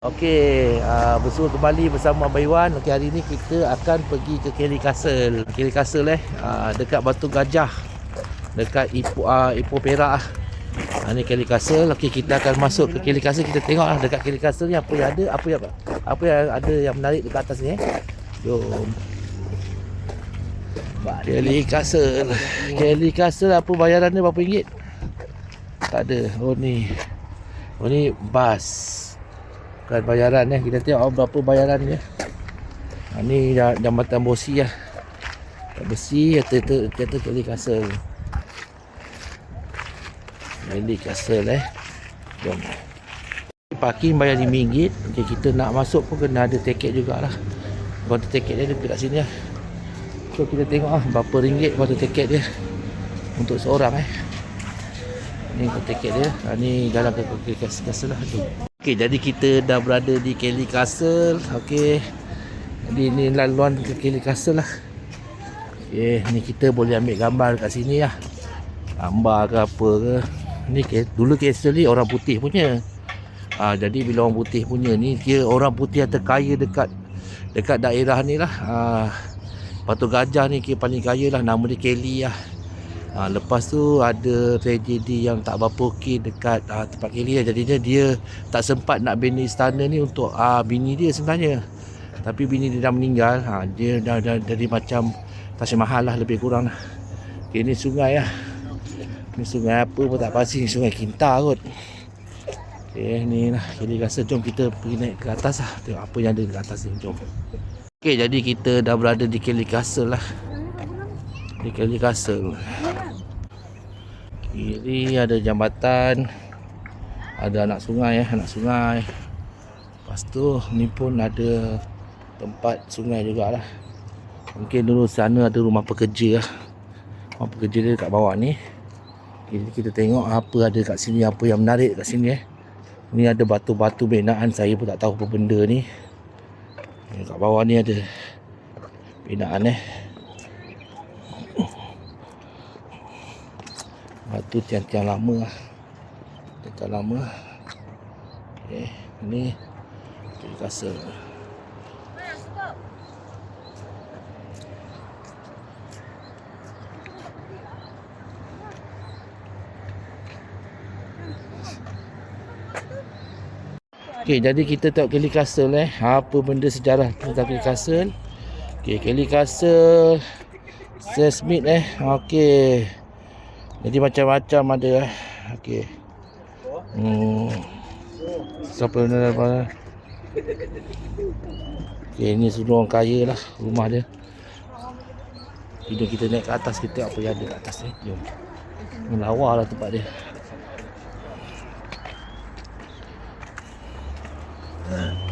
Okey, uh, bersua kembali bersama Abang Iwan. Okey, hari ni kita akan pergi ke Kelly Castle. Kelly Castle eh, uh, dekat Batu Gajah. Dekat Ipoh uh, Ipoh Perak ah. Uh, ni Kelly Castle. Okey, kita akan masuk ke Kelly Castle. Kita tengok lah dekat Kelly Castle ni apa yang ada, apa yang apa yang ada yang menarik dekat atas ni eh. Jom. Kelly Castle. Kelly Castle apa bayaran dia berapa ringgit? Tak ada. Oh ni. Oh ni bas bukan bayaran eh kita tengok oh, berapa bayaran dia ha, ni jambatan bosi lah besi kata tu kata kali kasel kali kasel eh jom parking bayar RM5 okay, kita nak masuk pun kena ada tiket jugalah kuota tiket dia dekat sini lah so kita tengok lah berapa ringgit kuota tiket dia untuk seorang eh ni kuota tiket dia ha, ni jalan ke kasel lah tu Okey, jadi kita dah berada di Kelly Castle. Okey. Jadi ni laluan ke Kelly Castle lah. Okey, ni kita boleh ambil gambar kat sini lah. Gambar ke apa ke. Ni dulu castle ni orang putih punya. Ha, jadi bila orang putih punya ni kira orang putih yang terkaya dekat dekat daerah ni lah. Ha, Batu Gajah ni kira paling kaya lah. Nama dia Kelly lah. Ha, lepas tu ada tragedi yang tak berapa okey dekat ha, tempat Kelly lah. Jadinya dia tak sempat nak bina istana ni untuk ha, bini dia sebenarnya. Tapi bini dia dah meninggal. Ha, dia dah, dah jadi macam Taj Mahal lah lebih kurang lah. Okay, ni sungai lah. Ni sungai apa pun tak pasti. Sungai Kinta kot. Okay, ni lah. Kelly rasa jom kita pergi naik ke atas lah. Tengok apa yang ada di atas ni. Jom. Okay, jadi kita dah berada di Kelly Castle lah. Di Kelly Castle. Kiri ada jambatan Ada anak sungai ya, anak sungai. Lepas tu ni pun ada tempat sungai jugalah. Mungkin dulu sana ada rumah pekerja lah. Rumah pekerja dia dekat bawah ni. Jadi kita tengok apa ada kat sini Apa yang menarik kat sini eh. Ni ada batu-batu binaan Saya pun tak tahu apa benda ni. Kat bawah ni ada Binaan eh Batu tiang-tiang lama lah Tiang lama Okay Ni Kiri kasar Okay, jadi kita tengok Kelly Castle eh. Apa benda sejarah tentang Kelly Castle. Okay, Kelly Castle. Sir Smith eh. Okay. Jadi macam-macam ada eh. Okey. Hmm. Siapa ni apa? Okey, ini semua orang kaya lah rumah dia. Kita kita naik ke atas kita apa yang ada kat atas ni. Jom. Melawar lah tempat dia. Hmm.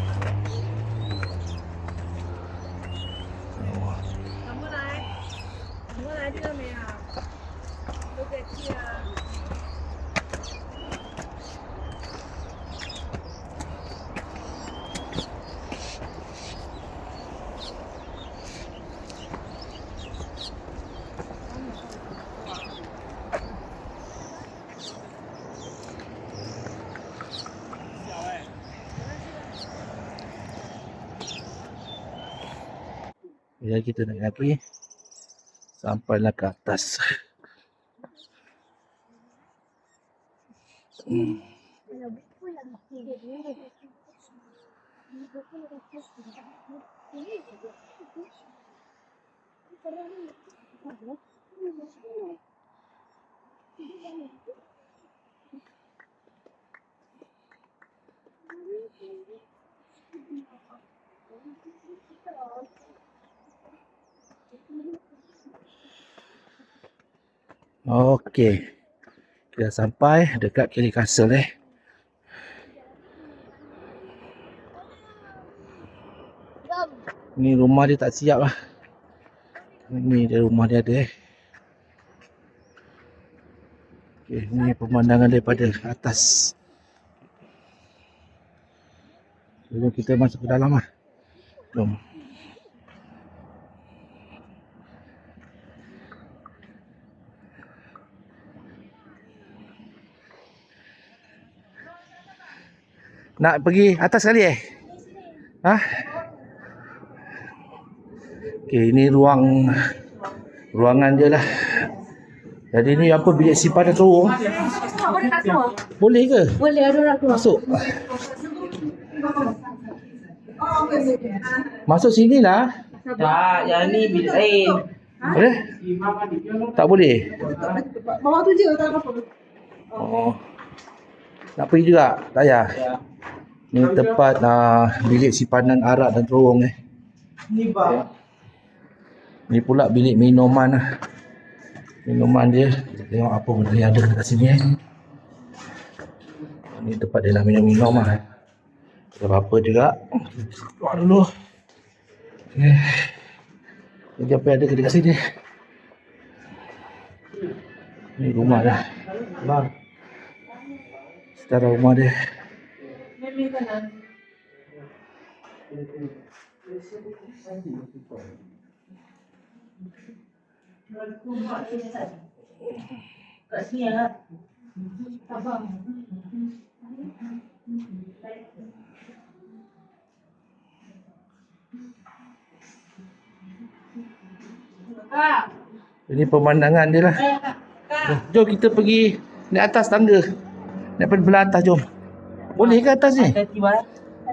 Ya kita naik lagi Sampailah ke atas hmm. Okey. Kita sampai dekat Kelly Castle eh. Ni rumah dia tak siap lah. Ni dia rumah dia ada eh. Okay, ni pemandangan daripada atas. Jom kita masuk ke dalam lah. Jom. Nak pergi atas sekali eh? Ha? Okey, ini ruang ruangan dia lah. Jadi ni apa bilik simpanan terowong? Boleh ke? Boleh ada orang keluar. Masuk. Masuk sini lah. Tak, yang ni bilik lain. Boleh? Tak boleh? Bawah tu je tak apa-apa. Oh. Nak pergi juga? Tak payah. Ni tempat uh, bilik simpanan arak dan terowong eh. Ni bang. Ni pula bilik minuman lah. Minuman dia. Kita tengok apa benda yang ada kat sini eh. Ni tempat dia nak minum-minum lah. eh. Kalau apa juga. Keluar dulu. Okay. Jadi apa yang ada dekat sini. Ni rumah dia. Bang. Setara rumah dia. Kat sini ya. Kak, Ini pemandangan dia lah. kak, kak. Jom kita pergi naik atas tangga. Naik belah atas jom. Boleh ke atas ni?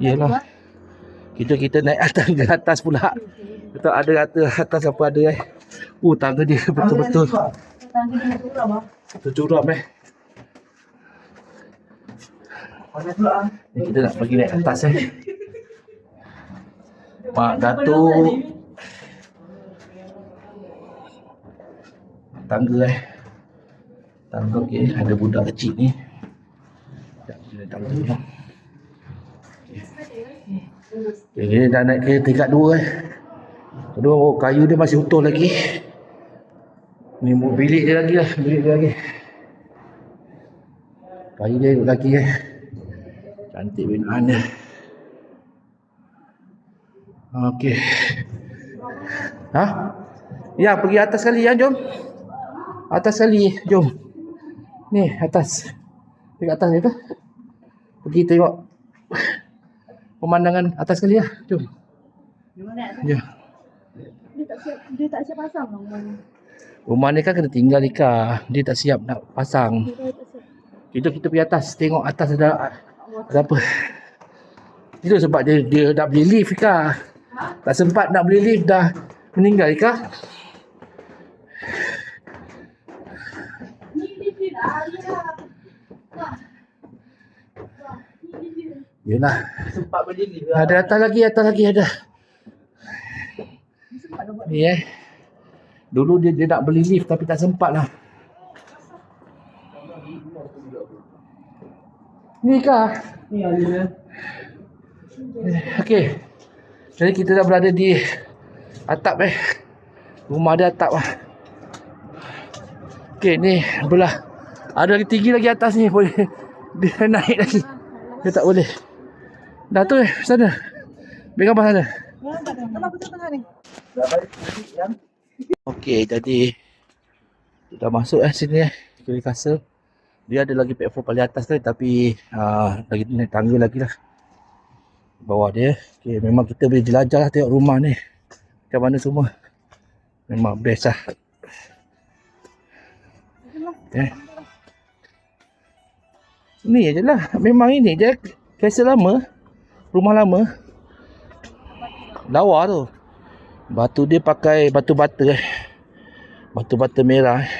Yalah. Kita kita naik atas ke atas pula. Betul ada kata atas apa ada eh. Uh tangga dia betul-betul Tangga dia bang. tercuram eh. Ah? Ni kita nak pergi naik atas eh. Mak Datuk. Tangga eh. Tangga okey, ada budak kecil ni. Okay, ni dah naik ke tingkat dua eh. Kedua oh, kayu dia masih utuh lagi. Ni bilik dia lagi lah, bilik dia lagi. Kayu dia lagi eh. Cantik binaan dia. Okey. Ha? Ya, pergi atas sekali ya, jom. Atas sekali, jom. Ni, atas. Dekat atas itu. Pergi tengok pemandangan atas sekali ya, jom. Ya. Dia tak siap, dia tak siap pasang bang. rumah ni. Rumah ni kan kena tinggal Ika. Dia tak siap nak pasang. Kita kita pergi atas tengok atas ada ada apa. Itu sebab dia dia nak beli lift Ika. Tak sempat nak beli lift dah meninggal Ika. Yelah. Sempat berdiri. Ada atas lagi, atas lagi ada. Ni eh. Dulu dia, dia nak beli lift tapi tak sempat lah. Ni kah? Ni ada. Okey. Jadi kita dah berada di atap eh. Rumah dia atap lah. Okey ni belah. Ada lagi tinggi lagi atas ni boleh dia naik lagi. Dia tak boleh. Dah tu eh sana. Bagi gambar sana. Okey jadi dah masuk eh sini eh. Kiri kastle. Dia ada lagi platform paling atas tadi tapi uh, lagi naik tangga lagi lah. Bawah dia. Okey memang kita boleh jelajah lah tengok rumah ni. Macam mana semua. Memang best lah. Eh. Ni je lah. Memang ini je. Castle lama. Rumah lama. Lawa tu. Batu dia pakai batu bata eh. Batu bata merah eh.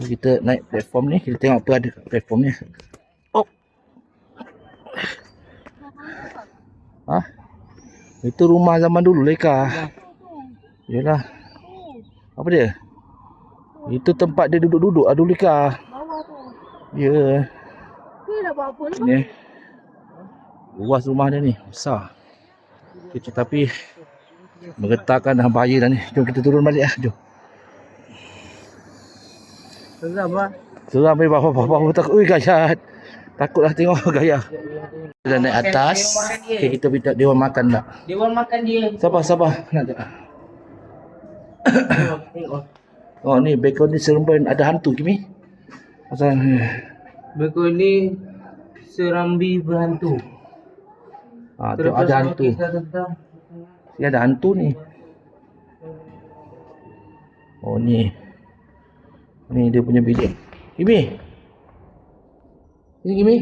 Kita naik platform ni, kita tengok apa ada kat platform ni. Oh. Ha? Itu rumah zaman dulu Leka. Yalah. Apa dia? Itu tempat dia duduk-duduk ah dulu. Bawah tu. Ya. Dia nak buat apa ni? Ni. Luas rumah dia ni, besar. Okay, tapi menggetarkan dah bahaya dah ni. Jom kita turun balik ah. Jom. Seram ah. Seram ni bawah-bawah takut. Ui gayat. Takutlah tengok gaya. Kita dah naik atas. Okay, kita minta dia orang makan tak? Dia orang makan dia. Sabar, sabar. Nak tak? Tengok, Tengok. Oh ni background ni seremban ada hantu Kimi. Pasal Berikut ni serambi berhantu. ha, tu ada hantu. Ni ada hantu ni. Oh ni. Ni dia punya bilik. Kimi. Ini Kimi.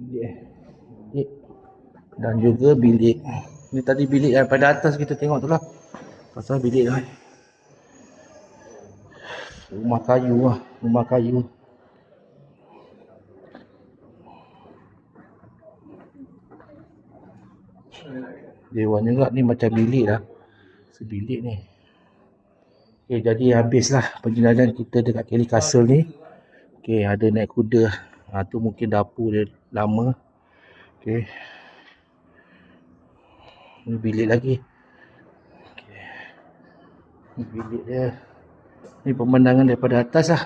Bilik. Bilik. Dan juga bilik. Ni tadi bilik daripada atas kita tengok tu lah. Pasal bilik lah. Rumah kayu lah. Rumah kayu. Dewan juga ni macam bilik lah. Sebilik ni. Okay, jadi habislah perjalanan kita dekat Kelly Castle ni. Okay, ada naik kuda. Ha, tu mungkin dapur dia lama. Okay. Ni bilik lagi. Ni bilik dia. Ni pemandangan daripada atas lah.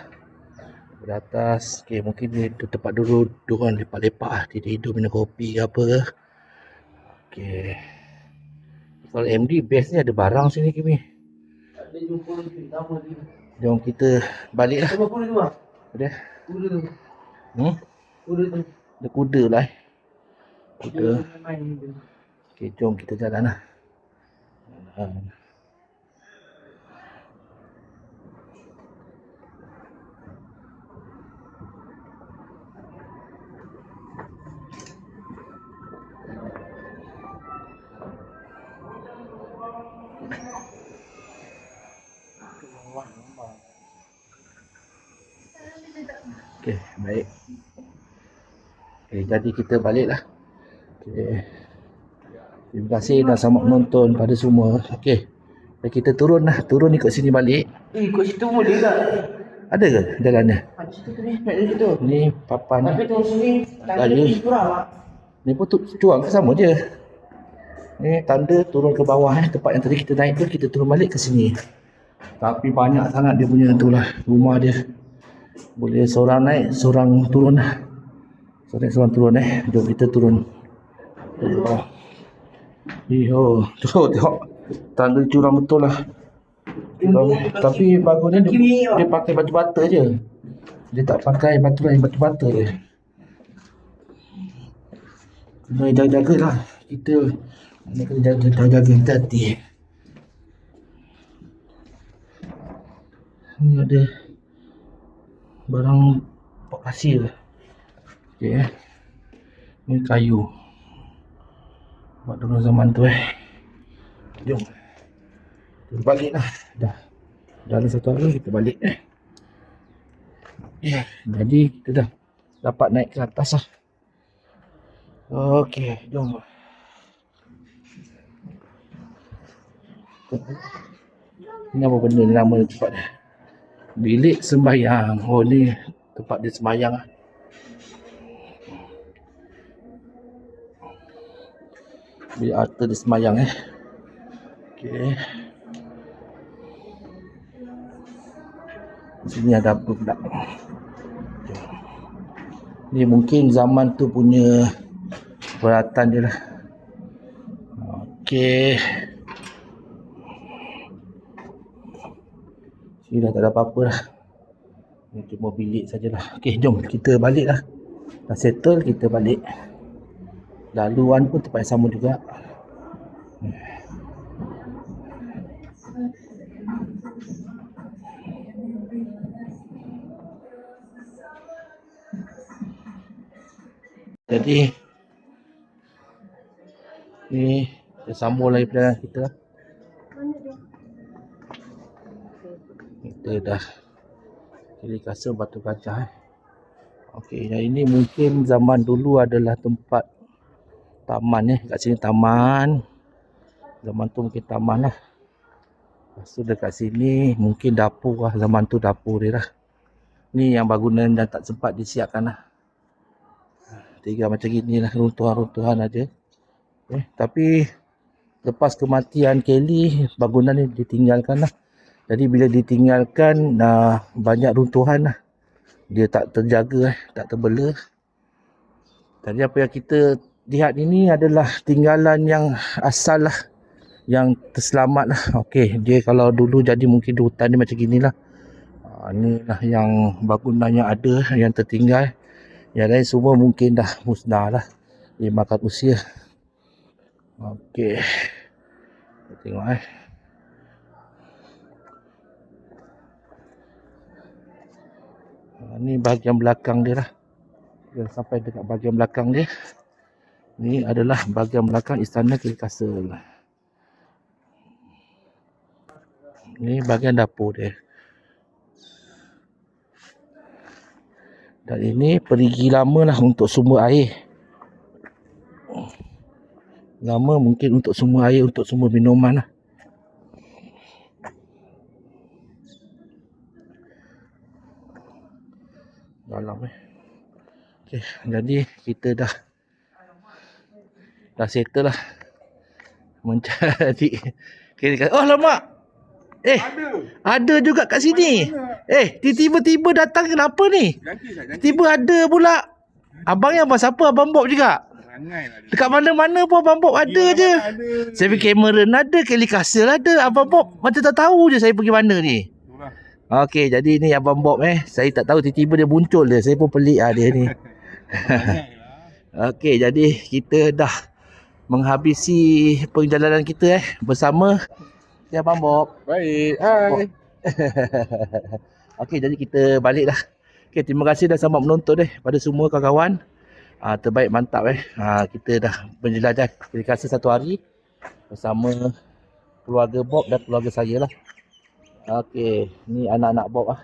Daripada atas. Okay, mungkin dia tu tempat dulu diorang lepak-lepak lah. Dia tidur minum kopi ke apa ke. Okay. Kalau MD best ni ada barang sini Kimi. ada jumpa dia. Jom kita balik lah. Kuda tu ah? Ada. Kuda tu. Hmm? Kuda tu. Ada kuda lah eh. Kuda. Okay, jom kita jalan lah. Ha. Baik. Okay, jadi kita balik lah. Okay. Terima kasih dah selamat menonton pada semua. Okey. Dan kita turun lah. Turun ikut sini balik. Eh, kau situ boleh tak? Ada ke jalannya? Situ tu ni, situ. Papan. Tapi turun sini, tak ada kurang lah. Ni pun tu, cuang ke sama je. Ni tanda turun ke bawah eh. Tempat yang tadi kita naik tu kita turun balik ke sini. Tapi banyak sangat dia punya tu lah. Rumah dia. Boleh seorang naik, seorang turun lah. Seorang seorang turun eh. Jom kita turun. Ke bawah. Iyo, tu tengok. Tanda curang betul lah. Curang. Tapi bagusnya dia, dia pakai batu bata je. Dia tak pakai batu lain, batu bata je. Kena jaga-jaga lah. Kita kena kena jaga, jaga kita hati. Ni ada barang pasir. Okey eh. Ni kayu. Buat dulu zaman tu eh. Jom. Kita balik lah. Dah. Dah ada satu hari kita balik eh. Ya, jadi kita dah dapat naik ke atas lah. Okey, jom. Ini apa benda ni nama dia tempat dia? Bilik sembahyang. Oh ni tempat dia sembahyang lah. Bilik altar dia sembahyang eh. Okey. Sini ada apa pula? Ni mungkin zaman tu punya peralatan dia lah. Okey. Sini dah tak ada apa-apa lah. Ni cuma bilik sajalah. Okey, jom kita balik lah. Dah settle, kita balik. Laluan pun tempat yang sama juga. Jadi ni kita sambung lagi perjalanan kita. Kita dah jadi kasar batu kaca eh. Okey, yang ini mungkin zaman dulu adalah tempat taman eh. Kat sini taman. Zaman tu mungkin taman lah. Lepas tu dekat sini mungkin dapur lah. Zaman tu dapur dia lah. Ni yang bangunan dan tak sempat disiapkan lah. Tiga macam gini lah. Runtuhan-runtuhan ada. Eh, tapi lepas kematian Kelly, bangunan ni ditinggalkan lah. Jadi bila ditinggalkan, uh, banyak runtuhan lah. Dia tak terjaga, eh, tak terbela. Jadi apa yang kita lihat ini adalah tinggalan yang asal lah. yang terselamat lah. Okey, dia kalau dulu jadi mungkin hutan dia macam gini lah. Ha, ni lah yang bangunan yang ada, yang tertinggal. Yang lain semua mungkin dah musnah lah. Dia makan usia. Okey. Kita tengok eh. Ha, ni bahagian belakang dia lah. Kita sampai dekat bahagian belakang dia. Ni adalah bahagian belakang istana Kiri Kastel. Ni bahagian dapur dia. Dan ini perigi lama lah untuk sumber air. Lama mungkin untuk sumber air, untuk sumber minuman lah. Dalam eh. Okay, jadi kita dah dah settle lah. Mencari. Kiri kat oh lama eh ada. ada juga kat sini. Eh tiba-tiba datang kenapa ni? Tiba ada pula. Abang yang abang siapa abang Bob juga? Dekat mana-mana pun abang Bob ada je. saya pergi Cameron ada Kelly Castle ada abang Bob macam tak tahu je saya pergi mana ni Okey, jadi ni Abang Bob eh. Saya tak tahu tiba-tiba dia muncul dia. Saya pun pelik ah dia ni. Okey, jadi kita dah menghabisi perjalanan kita eh bersama si Abang Bob. Baik. Hai. Okey, jadi kita balik dah. Okey, terima kasih dah selamat menonton eh pada semua kawan-kawan. Ah terbaik mantap eh. Ah kita dah menjelajah Terima kasih satu hari bersama keluarga Bob dan keluarga saya lah. Okey, ni anak-anak Bob ah.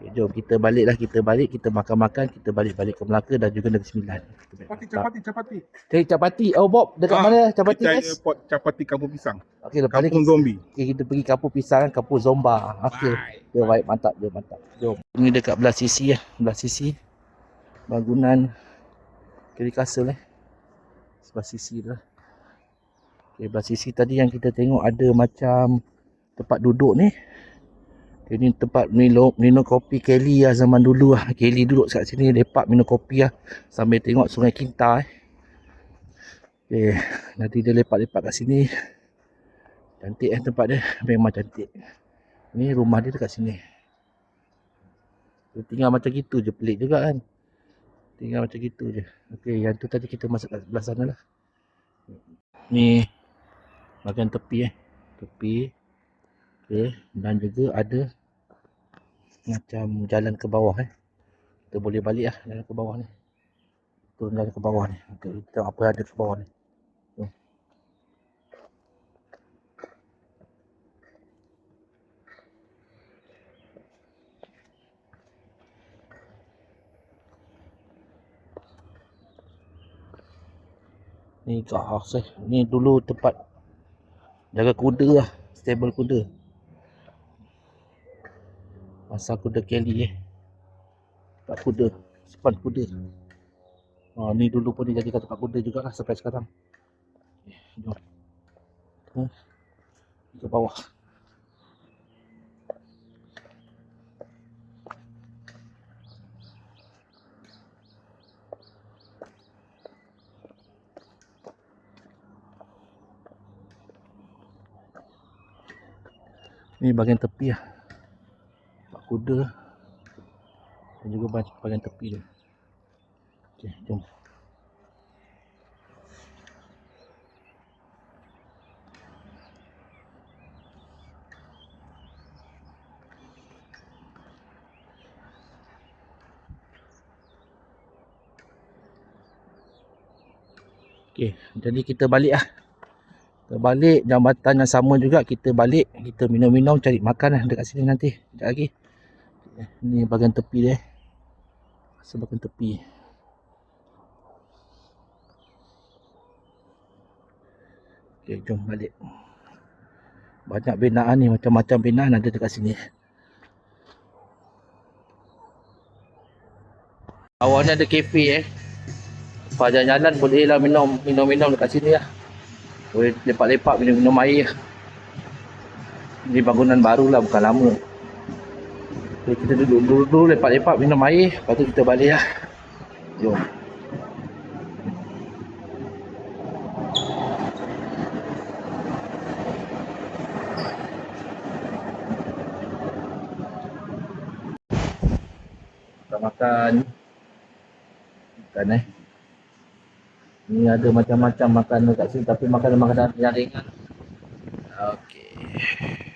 Okay, jom kita balik lah, kita balik, kita makan-makan, kita balik-balik ke Melaka dan juga Negeri Sembilan. Kita Capati, capati, capati. Cari capati. Oh Bob, dekat Ah, mana capati Kita guys? ada pot capati kampung pisang. Okey, lepas ni Kampung kita, zombie. okay, kita pergi kampung pisang, kampung Zomba. Okey. Ya baik, mantap, dia mantap. Jom. Ini dekat belah sisi ya, belah sisi bangunan kiri kastel eh. Sebelah sisi tu lah. Okay, belah sisi tadi yang kita tengok ada macam tempat duduk ni. Okay, ni tempat minum, minum kopi Kelly lah zaman dulu lah. Kelly duduk kat sini lepak minum kopi lah. Sambil tengok sungai Kinta eh. Okay, nanti dia lepak-lepak kat sini. Cantik eh tempat dia. Memang cantik. Ni rumah dia dekat sini. Dia tinggal macam gitu je. Pelik juga kan. Tinggal macam gitu je. Okey, yang tu tadi kita masuk kat sebelah sana lah. Ni bahagian tepi eh. Tepi. Okey, dan juga ada macam jalan ke bawah eh. Kita boleh balik lah jalan ke bawah ni. Turun jalan ke bawah ni. Okey, kita tengok apa ada ke bawah ni. Ni kat house eh. Ni dulu tempat jaga kuda lah. Stable kuda. Masa kuda Kelly eh. Tempat kuda. Simpan kuda. Ha, ni dulu pun dia jadikan tempat kuda jugalah sampai sekarang. Okay, jom. Kita ke bawah. Ni bahagian tepi lah. Tempat kuda. Dan juga bahagian tepi dia. Okey, jom. Okey, jadi kita balik lah. Kita balik jambatan yang sama juga kita balik kita minum-minum cari makan lah dekat sini nanti. Sekejap lagi. Ni bahagian tepi dia. Sebahagian tepi. Okey, jom balik. Banyak binaan ni, macam-macam binaan ada dekat sini. Awal ni ada kafe eh. Lepas jalan-jalan boleh lah minum minum-minum dekat sini lah. Boleh lepak-lepak bila minum air. di bangunan baru lah bukan lama. Jadi kita duduk dulu lepak-lepak minum air. Lepas tu kita balik lah. Jom. Makan. Makan eh. Ni ada macam-macam makanan kat sini tapi makanan-makanan yang ringan. Okey.